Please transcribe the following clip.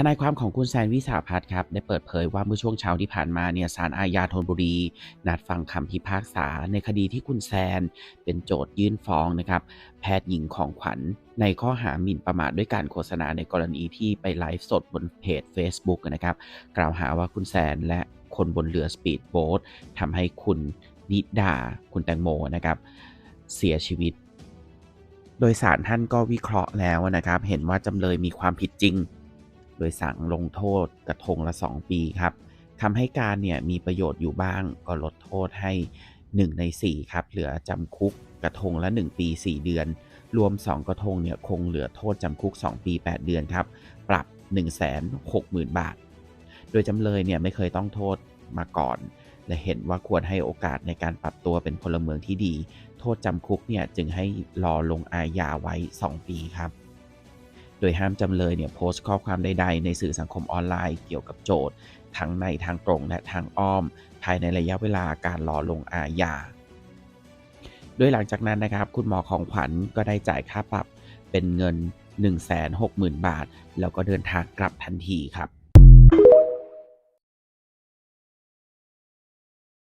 ทนายความของคุณแซนวิสาพัฒน์ครับได้เปิดเผยว่าเมื่อช่วงเช้าที่ผ่านมาเนี่ยศาลอาญาธนบุรี นัดฟังคำพิพากษาในคดีที่คุณแซน เป็นโจทยื่นฟ้องนะครับ แพทย์หญิงของขวัญในข้อหาหมิ่นประมาทด้วยการโฆษณาในกรณีที่ไปไลฟ์สดบนเพจ Facebook นะครับ กล่าวหาว่าคุณแซนและคนบนเรือสปีดโบ๊ททำให้คุณนิดาคุณแตงโมนะครับ เสียชีวิต โดยสารท่านก็วิเคราะห์แล้วนะครับ เห็นว่าจำเลยมีความผิดจริง โดยสั่งลงโทษกระทงละ 2 ปีครับคำให้การเนี่ยมีประโยชน์อยู่บ้างก็ลดโทษให้ 1 ใน 4 ครับ เหลือจำคุกกระทงละ 1 ปี 4 เดือน รวม 2 กระทงเนี่ยคงเหลือโทษจำคุก 2 ปี 8 เดือนครับ ปรับ 160,000 บาท โดยจำเลยเนี่ยไม่เคยต้องโทษมาก่อน และเห็นว่าควรให้โอกาสในการปรับตัวเป็นพลเมืองที่ดี โทษจำคุกเนี่ยจึงให้รอลงอาญาไว้ 2 ปีครับ โดยห้ามจำเลยเนี่ยโพสต์ข้อความใด ๆ ในสื่อสังคมออนไลน์เกี่ยวกับโจทย์ ทั้งในทางตรงและทางอ้อม ภายในระยะเวลาการรอลงอาญาโดยหลังจากนั้นนะครับ คุณหมอของขวัญก็ได้จ่ายค่าปรับเป็นเงิน 160,000 บาท แล้วก็เดินทางกลับทันทีครับ